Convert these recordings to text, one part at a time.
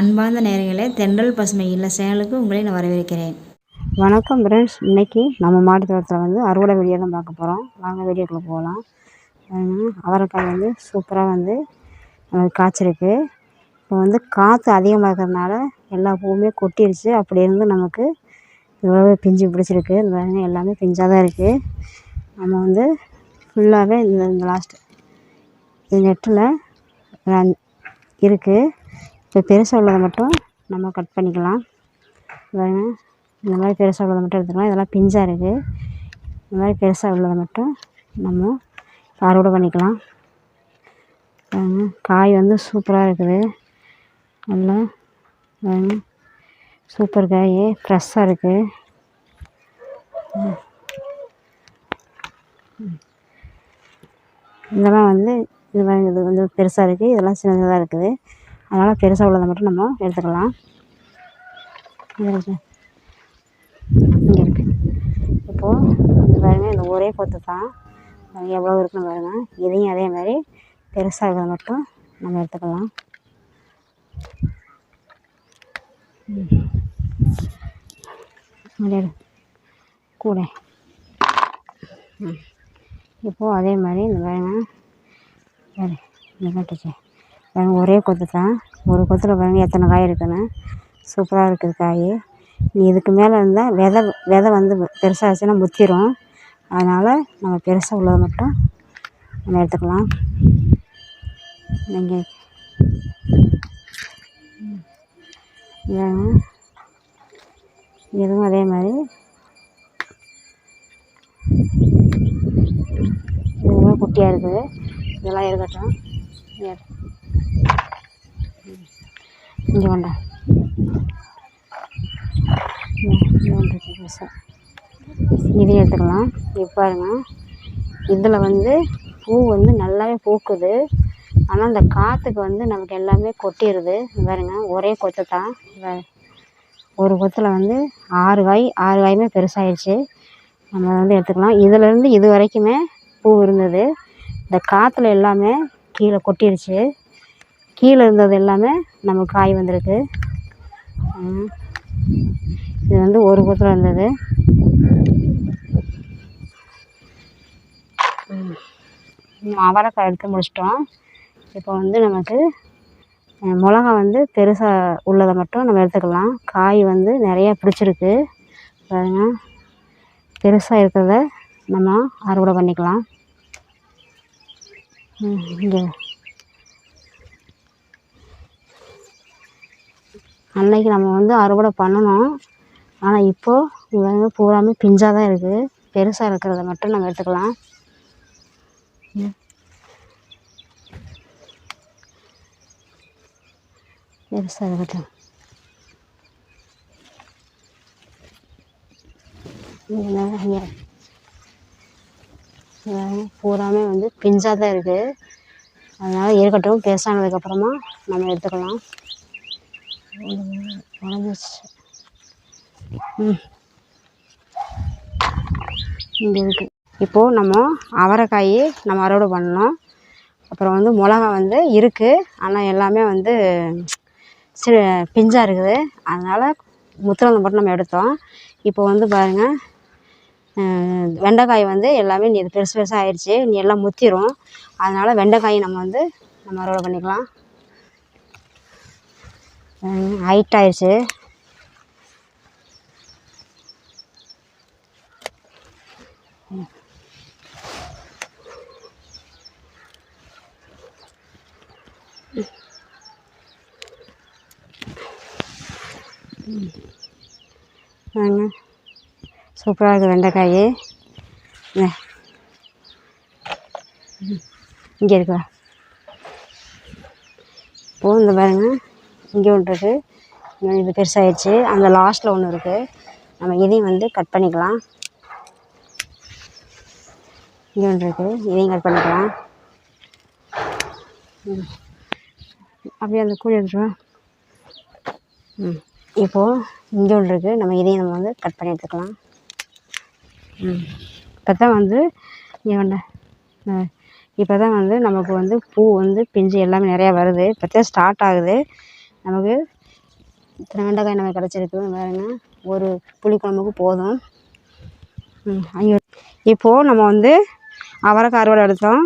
அன்பார்ந்த நேரங்களே தென்றல் பசுமை இல்லை சேனலுக்கு உங்களை நான் வரவேற்கிறேன். வணக்கம் ஃப்ரெண்ட்ஸ் இன்னைக்கு நம்ம மாடி தோட்டத்தில் வந்து அறுவடை வீடியோ தான் பார்க்க போகிறோம் வாங்க வீடியோக்குள்ளே போகலாம். அவரைக்காய் வந்து சூப்பராக வந்து காய்ச்சிருக்கு. இப்போ வந்து காற்று அதிகமாக இருக்கிறதுனால எல்லா பூவுமே கொட்டிருச்சு. அப்படி இருந்து நமக்கு இவ்வளோ பிஞ்சு பிடிச்சிருக்கு. இந்த பாருங்க எல்லாமே பிஞ்சாக தான் இருக்குது நம்ம வந்து ஃபுல்லாகவே இந்த இந்த லாஸ்ட் இந்த நெட்டில் இருக்குது இப்போ பெருசாக உள்ளதை மட்டும் நம்ம கட் பண்ணிக்கலாம். பாருங்க. இந்த மாதிரி பெருசாக உள்ளதை மட்டும் எடுத்துக்கலாம். இதெல்லாம் பிஞ்சாக இருக்குது இந்த மாதிரி பெருசாக உள்ளதை மட்டும் நம்ம அறுவடை பண்ணிக்கலாம். பாருங்க. காய் வந்து சூப்பராக இருக்குது. நல்லா பாருங்க. சூப்பர் காய். ஃப்ரெஷ்ஷாக இருக்குது இதெல்லாம் வந்து இது இது வந்து பெருசாக இருக்குது இதெல்லாம் சின்னதாக இருக்குது. அதனால் பெருசாக உள்ளதை மட்டும் நம்ம எடுத்துக்கலாம். இருக்கு. இங்கே இருக்குது இப்போது இந்த பாருங்க இந்த ஒரே கொத்து தான். எவ்வளோ இருக்குன்னு பாருங்கள் இதையும் அதே மாதிரி பெருசாக இருக்கிறத மட்டும் நம்ம எடுத்துக்கலாம். கூட. ம். இப்போது அதே மாதிரி இந்த பாருங்க. பாரு இந்த கட்டுச்சு ஒரே கொத்து தான். ஒரு கொத்தில் பாருங்கள் எத்தனை காய் இருக்குன்னு. சூப்பராக இருக்குது காய். நீ இதுக்கு மேலே இருந்தால் விதை விதை வந்து பெருசாச்சுன்னா முத்திரும். அதனால் நம்ம பெருசாக உள்ளதை மட்டும் நம்ம எடுத்துக்கலாம். நீங்கள் இதுவும் அதே மாதிரி. இதுவும் குட்டியாக இருக்குது. இதெல்லாம் இருக்கட்டும். இங்கே வேண்டாம் இதையும் எடுத்துக்கலாம் இப்போ பாருங்க. இதில் வந்து பூ வந்து நல்லாவே பூக்குது. ஆனால் இந்த காற்றுக்கு வந்து நமக்கு எல்லாமே கொட்டிடுது. பாருங்க ஒரே கொத்து தான். ஒரு கொத்தில் வந்து ஆறு காய் ஆறு காயுமே பெருசாகிடுச்சு நம்ம வந்து எடுத்துக்கலாம். இதிலேருந்து இது வரைக்குமே பூ இருந்தது. இந்த காற்றுல எல்லாமே கீழே கொட்டிடுச்சு. கீழே இருந்தது எல்லாமே நமக்கு காய் வந்திருக்கு. இது வந்து ஒரு கொத்தில் இருந்தது. அவரைக்காய் எடுத்து முடிச்சிட்டோம். இப்போ வந்து நமக்கு மிளகா வந்து பெருசாக உள்ளதை மட்டும் நம்ம எடுத்துக்கலாம். காய் வந்து நிறையா பிடிச்சிருக்கு. பாருங்க. பெருசாக இருக்கிறத நம்ம அறுவடை பண்ணிக்கலாம். இங்கே. அன்னைக்கு நம்ம வந்து அறுவடை பண்ணணும். ஆனால் இப்போது இது வந்து பூராமே பிஞ்சாக தான் இருக்குது பெருசாக இருக்கிறத மட்டும் நம்ம எடுத்துக்கலாம். பெருசாக இருக்கட்டும் பூராமே வந்து பிஞ்சாக தான் இருக்குது அதனால் இருக்கட்டும் பெருசானதுக்கப்புறமா நம்ம எடுத்துக்கலாம். உடஞ்சிருச்சு ம். இங்கே இருக்குது இப்போது நம்ம அவரைக்காய் நம்ம அறுவடை பண்ணோம் அப்புறம் வந்து மிளகா வந்து இருக்குது ஆனால் எல்லாமே வந்து சி பிஞ்சாக இருக்குது. அதனால் முத்துனதை மட்டும் நம்ம எடுத்தோம். இப்போ வந்து பாருங்கள் வெண்டைக்காய் வந்து எல்லாமே நீ இது பெருசு பெருசாக ஆயிடுச்சு நீ எல்லாம் முத்திரும். அதனால் வெண்டைக்காய் நம்ம வந்து நம்ம அறுவடை பண்ணிக்கலாம். ஹைட் ஆயிடுச்சு. சூப்பராக இருக்குது வெண்டைக்காய். இங்கே. இருக்கா இப்போது பாருங்கள் இங்கே ஒன்று இருக்குது இது பெருசாகிடுச்சு அந்த லாஸ்ட்டில் ஒன்று இருக்குது நம்ம இதையும் வந்து கட் பண்ணிக்கலாம். இங்கே ஒன்று இருக்குது இதையும் கட் பண்ணிக்கலாம். அப்படியே அந்த கூலி எடுத்துருவோம் ம். இப்போது இங்கே ஒன்று இருக்குது நம்ம இதையும் நம்ம வந்து கட் பண்ணி எடுத்துக்கலாம். ம். இப்போ தான் வந்து இங்கே இப்போ தான் வந்து நமக்கு வந்து பூ வந்து பிஞ்சு எல்லாமே நிறையா வருது. இப்போ தான் ஸ்டார்ட் ஆகுது. நமக்கு இத்தனை வெண்டைக்காய் நமக்கு கிடச்சிருக்கு. வேறுங்க ஒரு புளிக்குழம்புக்கு போதும். ஐயோ. இப்போது நம்ம வந்து அவரைக்காய் அறுவடை எடுத்தோம்.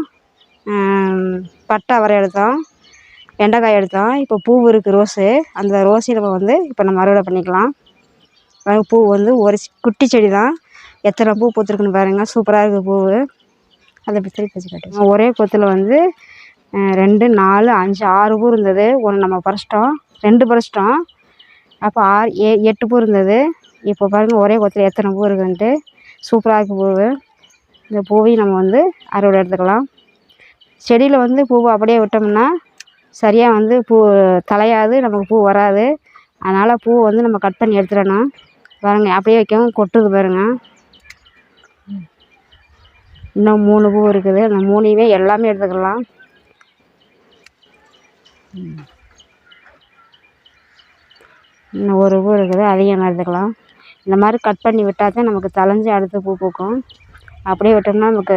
பட்டை அவரை எடுத்தோம். வெண்டைக்காய் எடுத்தோம். இப்போ பூ இருக்குது ரோஸு. அந்த ரோஸில் நம்ம வந்து இப்போ நம்ம அறுவடை பண்ணிக்கலாம். பூ வந்து ஒரு குட்டி செடி தான். எத்தனை பூ பூத்துருக்குன்னு பாருங்கள் சூப்பராக இருக்குது பூ. அதை பற்றி திருப்பி வச்சு ஒரே கொத்தில் வந்து ரெண்டு நாலு அஞ்சு ஆறு பூ இருந்தது. ஒன்று நம்ம பறிச்சிட்டோம். ரெண்டு பறிச்சிட்டோம் அப்போ ஆறு ஏ எட்டு பூ இருந்தது. இப்போ பாருங்கள் ஒரே கொத்தில் எத்தனை பூ இருக்குன்ட்டு. சூப்பராக இருக்குது பூவு. இந்த பூவையும் நம்ம வந்து அறுவடை எடுத்துக்கலாம். செடியில் வந்து பூவை அப்படியே விட்டோம்னா சரியாக வந்து பூ தலையாது நமக்கு பூ வராது. அதனால் பூ வந்து நம்ம கட் பண்ணி எடுத்துடணும். பாருங்க அப்படியே வைக்கவும் கொட்டுது பாருங்க. இன்னும் மூணு பூ இருக்குது. அந்த மூணையுமே எல்லாமே எடுத்துக்கலாம். இன்னும் ஒரு பூ இருக்குது அதையும் நட்டுக்கலாம் எடுத்துக்கலாம். இந்த மாதிரி கட் பண்ணி விட்டால் தான் நமக்கு தழைஞ்சி அடுத்து பூ பூக்கும். அப்படியே விட்டோம்னா நமக்கு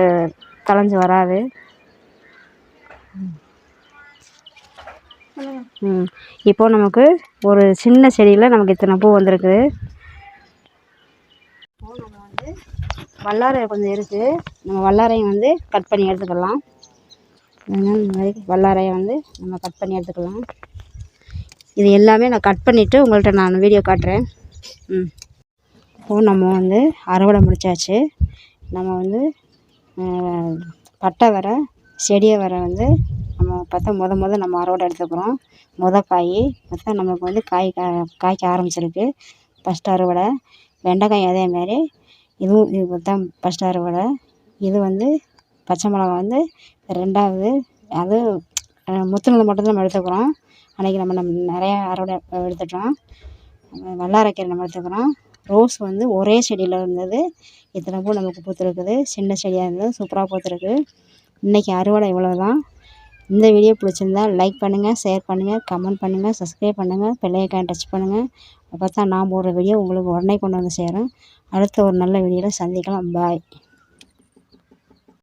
தழைஞ்சி வராது. ம். நமக்கு ஒரு சின்ன செடியில் நமக்கு இத்தனை பூ வந்திருக்குது. இப்போது நம்ம வந்து வல்லாரை கொஞ்சம் இருக்குது நம்ம வல்லாரையும் வந்து கட் பண்ணி எடுத்துக்கலாம். இந்த மாதிரி வல்லாரையை வந்து நம்ம கட் பண்ணி எடுத்துக்கலாம். இது எல்லாமே நான் கட் பண்ணிவிட்டு உங்கள்கிட்ட நான் வீடியோ காட்டுறேன். ம். இப்போது நம்ம வந்து அறுவடை முடிச்சாச்சு. நம்ம வந்து பட்டை வர செடியை வர வந்து நம்ம பார்த்தா முத முத நம்ம அறுவடை எடுத்துக்கிறோம். முத காய் பார்த்தா நமக்கு வந்து காய் கா காய்க்க ஆரம்பிச்சிருக்கு. ஃபஸ்ட் அறுவடை. வெண்டைக்காய் அதேமாரி இதுவும் இது தான் ஃபஸ்ட் அறுவடை. இது வந்து பச்சை மிளகா வந்து ரெண்டாவது அது முத்து முத்துனது மட்டும் நம்ம எடுத்துக்கிறோம். அன்றைக்கி நம்ம நம்ம நிறையா அறுவடை எடுத்துட்டோம். வல்லாரக்கீரை நம்ம எடுத்துக்கிறோம். ரோஸ் வந்து ஒரே செடியில் இருந்தது. இத்தனை பூ நமக்கு பூத்துருக்குது. சின்ன செடியாக இருந்தது. சூப்பராக பூத்துருக்கு. இன்றைக்கி அறுவடை இவ்வளோ தான் இந்த வீடியோ பிடிச்சிருந்தா லைக் பண்ணுங்கள் ஷேர் பண்ணுங்கள் கமெண்ட் பண்ணுங்கள் சப்ஸ்கிரைப் பண்ணுங்கள் பெல்லைக்கான் டச் பண்ணுங்கள் அப்போ தான் நான் போடுற வீடியோ உங்களுக்கு உடனே கொண்டு வந்து சேரும். அடுத்த ஒரு நல்ல வீடியோவில் சந்திக்கலாம். பாய்.